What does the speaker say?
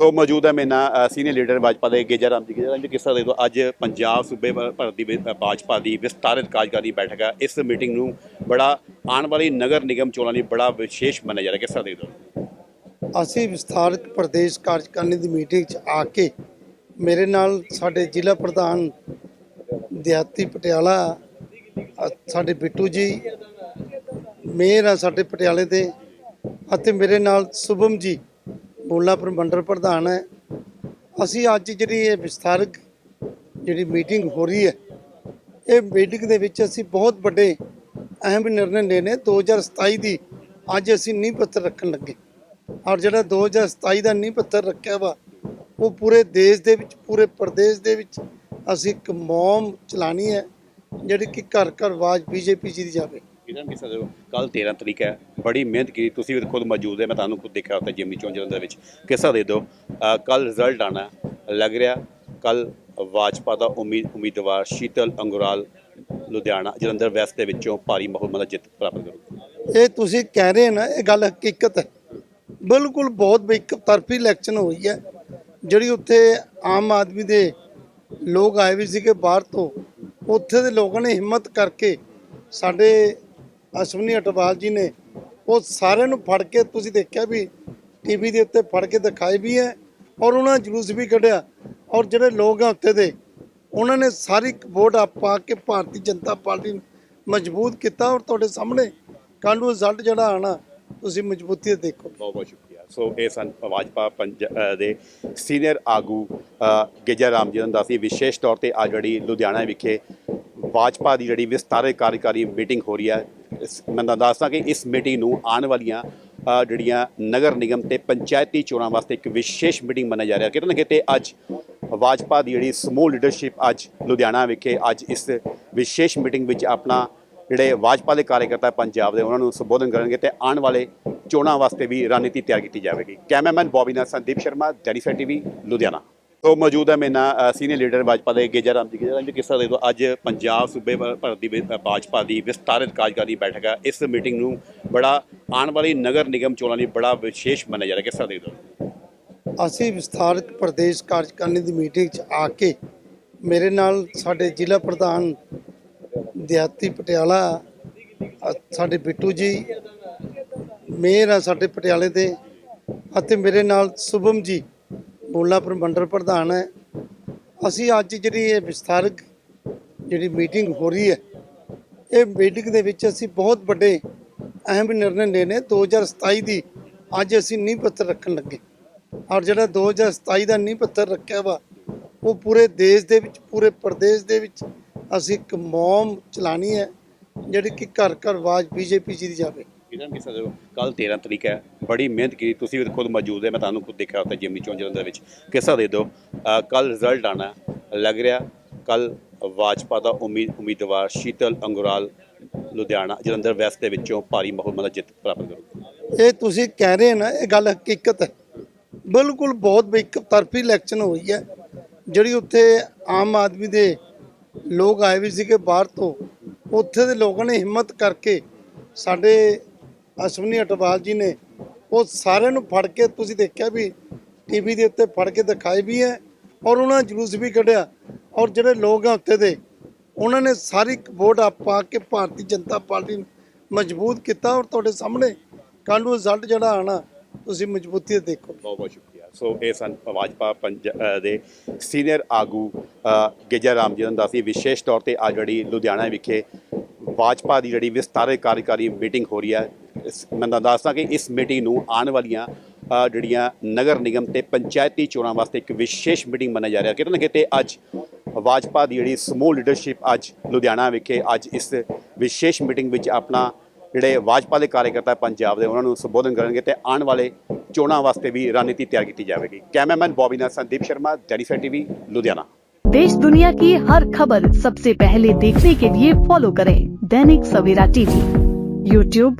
ਸੋ ਮੌਜੂਦ ਹੈ ਮੇਰੇ ਨਾਲ ਸੀਨੀਅਰ ਲੀਡਰ ਭਾਜਪਾ ਦੇ ਗੇਜਾ ਰਾਮ ਜੀ। ਗੇਜਾ ਰਾਮ ਜੀ, ਕਿਸ ਦੇ ਦੋ ਅੱਜ ਪੰਜਾਬ ਸੂਬੇ ਭਰ ਦੀ ਭਾਜਪਾ ਦੀ ਵਿਸਤਾਰਿਤ ਕਾਰਜਕਾਰੀ ਬੈਠਕ ਹੈ। ਇਸ ਮੀਟਿੰਗ ਨੂੰ ਬੜਾ ਆਉਣ ਵਾਲੀ ਨਗਰ ਨਿਗਮ ਚੋਣਾਂ ਲਈ ਬੜਾ ਵਿਸ਼ੇਸ਼ ਮੰਨਿਆ ਜਾ ਰਿਹਾ। ਕਿਸ ਤਰ੍ਹਾਂ ਦੇ ਦੋ ਅਸੀਂ ਵਿਸਥਾਰਕ ਪ੍ਰਦੇਸ਼ ਕਾਰਜਕਾਰਨੀ ਦੀ ਮੀਟਿੰਗ 'ਚ ਆ ਕੇ ਮੇਰੇ ਨਾਲ ਸਾਡੇ ਜ਼ਿਲ੍ਹਾ ਪ੍ਰਧਾਨ ਦਿਆਤੀ ਪਟਿਆਲਾ ਸਾਡੇ ਬਿੱਟੂ ਜੀ, ਮੇਅਰ ਆ ਸਾਡੇ ਪਟਿਆਲੇ ਦੇ, ਅਤੇ ਮੇਰੇ ਨਾਲ ਸੁਭਮ ਜੀ ਮੂਲਾਪੁਰ ਮੰਡਲ ਪ੍ਰਧਾਨ ਹੈ। ਅਸੀਂ ਅੱਜ ਜਿਹੜੀ ਇਹ ਵਿਸਥਾਰਕ ਜਿਹੜੀ ਮੀਟਿੰਗ ਹੋ ਰਹੀ ਹੈ, ਇਹ ਮੀਟਿੰਗ ਦੇ ਵਿੱਚ ਅਸੀਂ ਬਹੁਤ ਵੱਡੇ ਅਹਿਮ ਨਿਰਣੇ ਲੈਣੇ 2027 ਦੀ ਅੱਜ ਅਸੀਂ ਨੀਂਹ ਪੱਥਰ ਰੱਖਣ ਲੱਗੇ। ਔਰ ਜਿਹੜਾ 2027 ਦਾ ਨੀਂਹ ਪੱਥਰ ਰੱਖਿਆ ਵਾ, ਉਹ ਪੂਰੇ ਦੇਸ਼ ਦੇ ਵਿੱਚ, ਪੂਰੇ ਪ੍ਰਦੇਸ਼ ਦੇ ਵਿੱਚ ਅਸੀਂ ਇੱਕ ਮੌਮ ਚਲਾਣੀ ਹੈ, ਜਿਹੜੀ ਕਿ ਘਰ ਘਰ ਆਵਾਜ਼ ਬੀਜੇਪੀ ਜੀ ਦੀ ਜਾਵੇ। ਇਹਨਾਂ ਕਿਸ ਤਰ੍ਹਾਂ ਕੱਲ 13 ਤਰੀਕ ਹੈ। ਬੜੀ ਮਿਹਨਤ ਕੀਤੀ। ਤੁਸੀਂ ਵੀ ਖੁਦ ਮੌਜੂਦ ਹੈ, ਮੈਂ ਤੁਹਾਨੂੰ ਖੁਦ ਦੇਖਿਆ ਉੱਥੇ ਜਿਮਨੀ ਚੋਣ ਜਲੰਧਰ ਵਿੱਚ। ਕਿਸਾ ਦੇ ਦੋ ਕੱਲ ਰਿਜ਼ਲਟ ਆਣਾ ਲੱਗ ਰਿਹਾ। ਕੱਲ ਵਾਜਪਾ ਦਾ ਉਮੀਦ ਉਮੀਦਵਾਰ ਸ਼ੀਤਲ ਅੰਗੁਰਾਲ ਲੁਧਿਆਣਾ, ਜਲੰਧਰ ਵੈਸਟ ਦੇ ਵਿੱਚੋਂ ਭਾਰੀ ਬਹੁਮਤ ਜਿੱਤ ਪ੍ਰਾਪਤ ਕਰੂ। ਇਹ ਤੁਸੀਂ ਕਹਿ ਰਹੇ ਨਾ, ਇਹ ਗੱਲ ਹਕੀਕਤ ਹੈ। ਬਿਲਕੁਲ ਬਹੁਤ ਇੱਕ ਤਰਫੀ ਇਲੈਕਸ਼ਨ ਹੋਈ ਹੈ। ਜਿਹੜੀ ਉੱਥੇ ਆਮ ਆਦਮੀ ਦੇ ਲੋਕ ਆਏ ਵੀ ਸੀਗੇ ਬਾਹਰ ਤੋਂ, ਉੱਥੇ ਦੇ ਲੋਕਾਂ ਨੇ ਹਿੰਮਤ ਕਰਕੇ ਸਾਡੇ ਅਸ਼ਵਨੀ ਅਟਵਾਲ ਜੀ ਨੇ ਉਹ ਸਾਰਿਆਂ ਨੂੰ ਫੜ ਕੇ ਤੁਸੀਂ ਦੇਖਿਆ ਵੀ ਟੀਵੀ ਦੇ ਉੱਤੇ ਫੜ ਕੇ ਦਿਖਾਏ ਵੀ ਹੈ ਔਰ ਉਹਨਾਂ ਜਲੂਸ ਵੀ ਕੱਢਿਆ। ਔਰ ਜਿਹੜੇ ਲੋਕ ਆ ਉੱਥੇ ਦੇ ਉਹਨਾਂ ਨੇ ਸਾਰੀ ਵੋਟ ਪਾ ਕੇ ਭਾਰਤੀ ਜਨਤਾ ਪਾਰਟੀ ਨੂੰ ਮਜ਼ਬੂਤ ਕੀਤਾ ਔਰ ਤੁਹਾਡੇ ਸਾਹਮਣੇ ਕੱਲ੍ਹ ਨੂੰ ਰਿਜ਼ਲਟ ਜਿਹੜਾ ਆਣਾ ਤੁਸੀਂ ਮਜ਼ਬੂਤੀ ਦੇਖੋ। ਬਹੁਤ ਬਹੁਤ ਸ਼ੁਕਰੀਆ। ਸੋ ਇਹ ਸਨ ਭਾਜਪਾ ਪੰਜ ਦੇ ਸੀਨੀਅਰ ਆਗੂ ਅ, ਰਾਮ ਜੀ ਦਾ ਸੀ ਵਿਸ਼ੇਸ਼ ਤੌਰ ਤੇ ਅੱਜ ਜਿਹੜੀ ਲੁਧਿਆਣਾ ਵਿਖੇ ਭਾਜਪਾ ਦੀ ਜਿਹੜੀ ਵਿਸਤਾਰਿਤ ਕਾਰਜਕਾਰੀ ਮੀਟਿੰਗ ਹੋ ਰਹੀ ਹੈ ਮੈਂ ਤੁਹਾਨੂੰ ਦੱਸਦਾ ਕਿ ਇਸ ਮੀਟਿੰਗ ਨੂੰ ਆਉਣ ਵਾਲੀਆਂ ਜਿਹੜੀਆਂ ਨਗਰ ਨਿਗਮ ਤੇ ਪੰਚਾਇਤੀ ਚੋਣਾਂ ਵਾਸਤੇ ਇੱਕ ਵਿਸ਼ੇਸ਼ ਮੀਟਿੰਗ ਮੰਨਿਆ ਜਾ ਰਿਹਾ। ਕਿਤੇ ਨਾ ਕਿਤੇ ਅੱਜ ਵਾਜਪਾ ਦੀ ਜਿਹੜੀ ਸਮੂਹ ਲੀਡਰਸ਼ਿਪ ਅੱਜ ਲੁਧਿਆਣਾ ਵਿਖੇ ਅੱਜ ਇਸ ਵਿਸ਼ੇਸ਼ ਮੀਟਿੰਗ ਵਿੱਚ ਆਪਣਾ ਜਿਹੜੇ ਵਾਜਪਾ ਦੇ ਕਾਰਜਕਰਤਾ ਪੰਜਾਬ ਦੇ ਉਹਨਾਂ ਨੂੰ ਸੰਬੋਧਨ ਕਰਨਗੇ ਤੇ ਆਉਣ ਵਾਲੇ ਚੋਣਾਂ ਵਾਸਤੇ ਵੀ ਰਣਨੀਤੀ ਤਿਆਰ ਕੀਤੀ ਜਾਵੇਗੀ। ਕੈਮਰਾਮੈਨ ਬੋਬੀ ਨਾਲ ਸੰਦੀਪ ਸ਼ਰਮਾ ਡੈਨੀਫਾ ਟੀਵੀ ਲੁਧਿਆਣਾ। ਸੋ ਮੌਜੂਦ ਹੈ ਮੇਰੇ ਸੀਨੀਅਰ ਲੀਡਰ ਭਾਜਪਾ ਦੇ ਗੇਜਾ ਰਾਮ ਜੀ। ਗੇਜਾ ਰਾਮ ਜੀ, ਕਿਸ ਤਰ੍ਹਾਂ ਦੇ ਦੋ? ਅੱਜ ਪੰਜਾਬ ਸੂਬੇ ਭਰ ਦੀ ਭਾਜਪਾ ਦੀ ਵਿਸਤਾਰਿਤ ਕਾਰਜਕਾਰੀ ਬੈਠਕ ਹੈ। ਇਸ ਮੀਟਿੰਗ ਨੂੰ ਬੜਾ ਆਉਣ ਵਾਲੀ ਨਗਰ ਨਿਗਮ ਚੋਣਾਂ ਲਈ ਬੜਾ ਵਿਸ਼ੇਸ਼ ਮੰਨਿਆ ਜਾ ਰਿਹਾ। ਕਿਸ ਤਰ੍ਹਾਂ ਦੇ ਦੋ? ਅਸੀਂ ਵਿਸਥਾਰਕ ਪ੍ਰਦੇਸ਼ ਕਾਰਜਕਾਰਨੀ ਦੀ ਮੀਟਿੰਗ 'ਚ ਆ ਕੇ ਮੇਰੇ ਨਾਲ ਸਾਡੇ ਜ਼ਿਲ੍ਹਾ ਪ੍ਰਧਾਨ ਦਿਹਾਤੀ ਪਟਿਆਲਾ ਸਾਡੇ ਬਿੱਟੂ ਜੀ, ਮੇਅਰ ਆ ਸਾਡੇ ਪਟਿਆਲੇ ਦੇ, ਅਤੇ ਮੇਰੇ ਨਾਲ ਸੁਭਮ ਜੀ ਮੂਲਾਪੁਰ ਮੰਡਲ ਪ੍ਰਧਾਨ ਹੈ। ਅਸੀਂ ਅੱਜ ਜਿਹੜੀ ਇਹ ਵਿਸਥਾਰਕ ਜਿਹੜੀ ਮੀਟਿੰਗ ਹੋ ਰਹੀ ਹੈ, ਇਹ ਮੀਟਿੰਗ ਦੇ ਵਿੱਚ ਅਸੀਂ ਬਹੁਤ ਵੱਡੇ ਅਹਿਮ ਨਿਰਣੇ ਲੈਣੇ 2027 ਦੀ ਅੱਜ ਅਸੀਂ ਨੀਂਹ ਪੱਥਰ ਰੱਖਣ ਲੱਗੇ। ਔਰ ਜਿਹੜਾ 2027 ਦਾ ਨੀਂਹ ਪੱਥਰ ਰੱਖਿਆ ਵਾ, ਉਹ ਪੂਰੇ ਦੇਸ਼ ਦੇ ਵਿੱਚ, ਪੂਰੇ ਪ੍ਰਦੇਸ਼ ਦੇ ਵਿੱਚ ਅਸੀਂ ਇੱਕ ਮੌਮ ਚਲਾਣੀ ਹੈ, ਜਿਹੜੀ ਕਿ ਘਰ ਘਰ ਆਵਾਜ਼ ਬੀਜੇਪੀ ਜੀ ਦੀ ਜਾਵੇ। ਇਹਨਾਂ ਕਿਸ ਤਰ੍ਹਾਂ ਦੇ ਕੱਲ 13 ਤਰੀਕ ਹੈ, ਬੜੀ ਮਿਹਨਤ ਕੀਤੀ। ਤੁਸੀਂ ਵੀ ਖੁਦ ਮੌਜੂਦ ਹੈ, ਮੈਂ ਤੁਹਾਨੂੰ ਖੁਦ ਦੇਖਿਆ ਉੱਥੇ ਜਿਮਨੀ ਚੋਣ ਜਲੰਧਰ ਵਿੱਚ। ਕਿਸ ਦੇ ਦਿਓ। ਕੱਲ ਰਿਜ਼ਲਟ ਆਣਾ ਲੱਗ ਰਿਹਾ। ਕੱਲ ਵਾਜਪਾ ਦਾ ਉਮੀਦ ਉਮੀਦਵਾਰ ਸ਼ੀਤਲ ਅੰਗੁਰਾਲ ਲੁਧਿਆਣਾ, ਜਲੰਧਰ ਵੈਸਟ ਦੇ ਵਿੱਚੋਂ ਭਾਰੀ ਬਹੁਮਤ ਜਿੱਤ ਪ੍ਰਾਪਤ ਕਰੂ। ਇਹ ਤੁਸੀਂ ਕਹਿ ਰਹੇ ਨਾ, ਇਹ ਗੱਲ ਹਕੀਕਤ ਹੈ। ਬਿਲਕੁਲ ਬਹੁਤ ਇੱਕ ਤਰਫੀ ਇਲੈਕਸ਼ਨ ਹੋਈ ਹੈ। ਜਿਹੜੀ ਉੱਥੇ ਆਮ ਆਦਮੀ ਦੇ ਲੋਕ ਆਏ ਵੀ ਸੀਗੇ ਬਾਹਰ ਤੋਂ, ਉੱਥੇ ਦੇ ਲੋਕਾਂ ਨੇ ਹਿੰਮਤ ਕਰਕੇ ਸਾਡੇ ਅਸ਼ਵਨੀ ਅਟਵਾਲ ਜੀ ਨੇ ਉਹ ਸਾਰਿਆਂ ਨੂੰ ਫੜ ਕੇ ਤੁਸੀਂ ਦੇਖਿਆ ਵੀ ਟੀਵੀ ਦੇ ਉੱਤੇ ਫੜ ਕੇ ਦਿਖਾਏ ਵੀ ਹੈ ਔਰ ਉਹਨਾਂ ਜਲੂਸ ਵੀ ਕੱਢਿਆ ਔਰ ਜਿਹੜੇ ਲੋਕ ਆ ਉੱਥੇ ਦੇ ਉਹਨਾਂ ਨੇ ਸਾਰੀ ਵੋਟ ਪਾ ਕੇ ਭਾਰਤੀ ਜਨਤਾ ਪਾਰਟੀ ਨੂੰ ਮਜ਼ਬੂਤ ਕੀਤਾ ਔਰ ਤੁਹਾਡੇ ਸਾਹਮਣੇ ਕੱਲ੍ਹ ਨੂੰ ਰਿਜ਼ਲਟ ਜਿਹੜਾ ਆਣਾ ਤੁਸੀਂ ਮਜ਼ਬੂਤੀ ਦੇਖੋ। ਬਹੁਤ ਬਹੁਤ ਸ਼ੁਕਰੀਆ। ਸੋ ਇਹ ਸਨ ਭਾਜਪਾ ਪੰਜ ਦੇ ਸੀਨੀਅਰ ਆਗੂ ਅ, ਰਾਮ ਜੀ ਦਾ ਸੀ। ਵਿਸ਼ੇਸ਼ ਤੌਰ ਤੇ ਅੱਜ ਜਿਹੜੀ ਲੁਧਿਆਣਾ ਵਿਖੇ ਭਾਜਪਾ ਦੀ ਜਿਹੜੀ ਵਿਸਤਾਰਿਤ ਕਾਰਜਕਾਰੀ ਮੀਟਿੰਗ ਹੋ ਰਹੀ ਹੈ ਇਸ- ਮੈਂ ਤੁਹਾਨੂੰ ਦੱਸਦਾ ਕਿ ਇਸ ਮੀਟਿੰਗ ਨੂੰ ਆਉਣ ਵਾਲੀਆਂ ਅ, ਜਿਹੜੀਆਂ ਨਗਰ ਨਿਗਮ ਤੇ ਪੰਚਾਇਤੀ ਚੋਣਾਂ ਵਾਸਤੇ ਇੱਕ ਵਿਸ਼ੇਸ਼ ਮੀਟਿੰਗ ਮੰਨਿਆ ਜਾ ਰਿਹਾ ਕਿਤੇ ਨਾ ਕਿਤੇ ਅੱਜ ਭਾਜਪਾ ਦੀ ਜਿਹੜੀ ਸਮੂਹ ਲੀਡਰਸ਼ਿਪ ਅੱਜ ਲੁਧਿਆਣਾ ਵਿਖੇ ਅੱਜ ਇਸ ਵਿਸ਼ੇਸ਼ ਮੀਟਿੰਗ ਵਿੱਚ ਆਪਣਾ ਜਿਹੜੇ ਭਾਜਪਾ ਦੇ ਕਾਰਜਕਰਤਾ ਪੰਜਾਬ ਦੇ ਉਹਨਾਂ ਨੂੰ ਸੰਬੋਧਨ ਕਰਨਗੇ ਤੇ ਆਉਣ ਵਾਲੇ ਚੋਣਾਂ ਵਾਸਤੇ ਵੀ ਰਣਨੀਤੀ ਤਿਆਰ ਕੀਤੀ ਜਾਵੇਗੀ ਕੈਮਰਾਮੈਨ ਬੌਬੀ ਨਾਲ ਸੰਦੀਪ ਸ਼ਰਮਾ ਡੈਨੀਫਾ ਟੀਵੀ ਲੁਧਿਆਣਾ देश दुनिया की हर खबर सबसे पहले देखने के लिए फॉलो करें दैनिक सवेरा टीवी यूट्यूब